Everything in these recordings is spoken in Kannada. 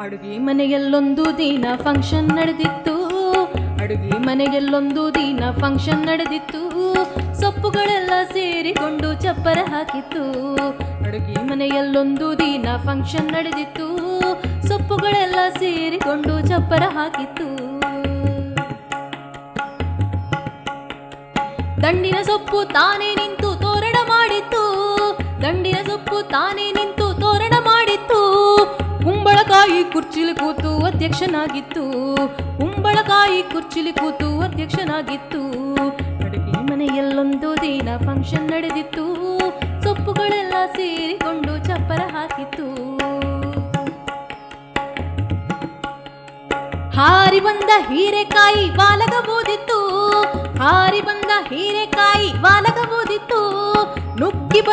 ಅಡುಗೆ ಮನೆಯಲ್ಲೊಂದು ದಿನ ಫಂಕ್ಷನ್ ನಡೆದಿತ್ತು. ಅಡುಗೆ ಮನೆಯಲ್ಲೊಂದು ದಿನ ಫಂಕ್ಷನ್ ನಡೆದಿತ್ತು. ಸೊಪ್ಪುಗಳೆಲ್ಲ ಸೇರಿಕೊಂಡು ಚಪ್ಪರ ಹಾಕಿತ್ತು. ಅಡುಗೆ ಮನೆಯಲ್ಲೊಂದು ದಿನ ಫಂಕ್ಷನ್ ನಡೆದಿತ್ತು. ಸೊಪ್ಪುಗಳೆಲ್ಲ ಸೇರಿಕೊಂಡು ಚಪ್ಪರ ಹಾಕಿತ್ತು. ದಂಡಿನ ಸೊಪ್ಪು ತಾನೇ ನಿಂತು ತೋರಣ ಮಾಡಿತ್ತು. ದಂಡಿನ ಸೊಪ್ಪು ತಾನೇ ನಿಂತು ತೋರಣ ಮಾಡಿತ್ತು. ಕುಂಬಳಕಾಯಿ ಕುರ್ಚಿಲಿ ಕೂತು ಅಧ್ಯಕ್ಷನಾಗಿತ್ತು. ಕುಂಬಳಕಾಯಿ ಕುರ್ಚಿಲಿ ಕೂತು ಅಧ್ಯಕ್ಷನಾಗಿತ್ತು. ಅಡುಗೆ ಮನೆಯಲ್ಲೊಂದು ದಿನ ಫಂಕ್ಷನ್ ನಡೆದಿತ್ತು. ಸೊಪ್ಪುಗಳೆಲ್ಲ ಸೇರಿಕೊಂಡು ಚಪ್ಪರ ಹಾಕಿತ್ತು. ಹಾರಿ ಬಂದ ಹೀರೆಕಾಯಿ ವಾಲಗಬೋದಿತ್ತು ಹಾರಿ ಬಂದ ಹೀರೆಕಾಯಿ ನುಗ್ಗಿ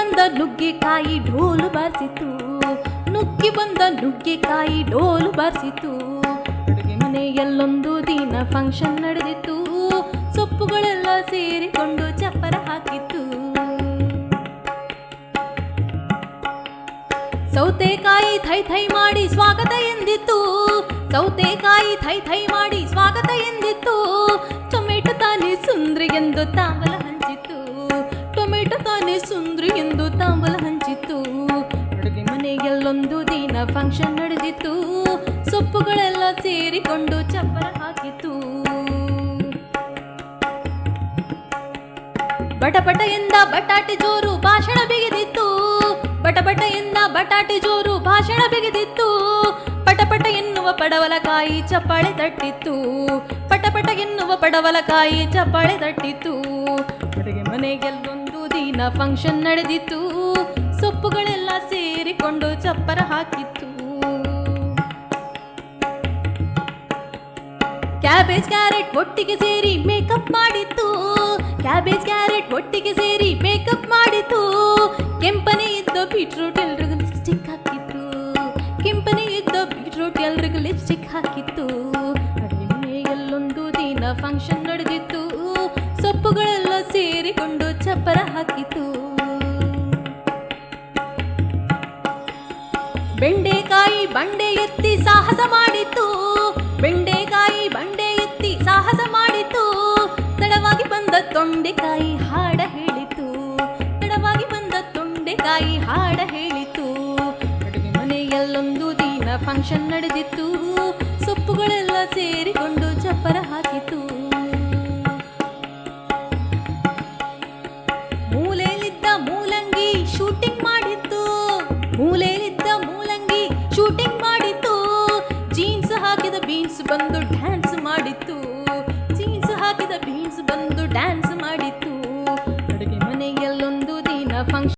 ಬಂದ ನುಗ್ಗೆಕಾಯಿ ಢೋಲು ಬಾರಿಸಿತು. ನುಗ್ಗಿ ಬಂದ ನುಗ್ಗೆಕಾಯಿ ಡೋಲು ಬಾರಿಸಿತು. ಅಡುಗೆ ಮನೆಯಲ್ಲೊಂದು ದಿನ ಫಂಕ್ಷನ್ ನಡೆದಿತ್ತು. ಸೊಪ್ಪುಗಳೆಲ್ಲ ಸೇರಿಕೊಂಡು ಚಪ್ಪರ ಹಾಕಿತ್ತು. ಸೌತೆಕಾಯಿ ಥೈ ಥೈ ಮಾಡಿ ಸ್ವಾಗತ ಎಂದಿತ್ತು. ಸೌತೆಕಾಯಿ ಥೈ ಥೈ ಮಾಡಿ ಸ್ವಾಗತ ಎಂದಿತ್ತು. ಟೊಮೆಟೊ ತಾನೇ ಸುಂದ್ರಿ ಎಂದು ತಾಂಬಲ ಮನೆಯಲ್ಲೊಂದು ದಿನ ಫಂಕ್ಷನ್ ನಡೆದಿತ್ತು. ಸೊಪ್ಪುಗಳೆಲ್ಲ ಸೇರಿಕೊಂಡು ಚಪ್ಪರ ಹಾಕಿತ್ತು. ಬಟಪಟ ಎಂದ ಬಟಾಟೆ ಜೋರು ಭಾಷಣ ಬಿಗಿದಿತ್ತು. ಬಟಪಟ ಎಂದ ಬಟಾಟೆ ಜೋರು ಭಾಷಣ ಬಿಗಿದಿತ್ತು. ಪಟಪಟ ಎನ್ನುವ ಪಡವಲಕಾಯಿ ಚಪ್ಪಾಳೆ ತಟ್ಟಿತ್ತು. ಪಟಪಟ ಎನ್ನುವ ಪಡವಲಕಾಯಿ ಚಪ್ಪಾಳೆ ತಟ್ಟಿತ್ತು. ಮನೆಗೆಲ್ಲೊಂದು ದಿನ ಫಂಕ್ಷನ್ ನಡೆದಿತ್ತು. ಸೊಪ್ಪುಗಳೆಲ್ಲ ಸೇರಿಕೊಂಡು ಚಪ್ಪರ ಹಾಕಿತ್ತು. ಕ್ಯಾಬೇಜ್ ಕ್ಯಾರೆಟ್ ಒಟ್ಟಿಗೆ ಸೇರಿ ಮೇಕಪ್ ಮಾಡಿತ್ತು. ಕ್ಯಾಬೇಜ್ ಕ್ಯಾರೆಟ್ ಒಟ್ಟಿಗೆ ಸೇರಿ ಮೇಕಪ್ ಮಾಡಿತ್ತು. ಕೆಂಪನೆ ಇದ್ದ ಬೀಟ್ರೂಟ್ ಎಲ್ರಿಗೂ ಲಿಪ್ಸ್ಟಿಕ್ ಹಾಕಿತ್ತು. ಕೆಂಪನೆ ಇದ್ದ ಬೀಟ್ರೂಟ್ ಎಲ್ರಿಗೂ ಲಿಪ್ಸ್ಟಿಕ್ ಹಾಕಿತ್ತು. ಬೆಂಡೆಕಾಯಿ ಬಂಡೆ ಎತ್ತಿ ಸಾಹಸ ಮಾಡಿತ್ತು. ಬೆಂಡೆಕಾಯಿ ಬಂಡೆ ಎತ್ತಿ ಸಾಹಸ ಮಾಡಿತ್ತು. ತಡವಾಗಿ ಬಂದ ತೊಂಡೆಕಾಯಿ ಹಾಡ ಹೇಳಿತು ತಡವಾಗಿ ಬಂದ ತೊಂಡೆಕಾಯಿ ಹಾಡ ಹೇಳಿತು ಅಡುಗೆ ಮನೆಯಲ್ಲೊಂದು ದಿನ ಫಂಕ್ಷನ್ ನಡೆದಿತ್ತು. ಸೊಪ್ಪುಗಳೆಲ್ಲ ಸೇರಿಕೊಂಡು ಚಪ್ಪರ ಹಾಕಿತು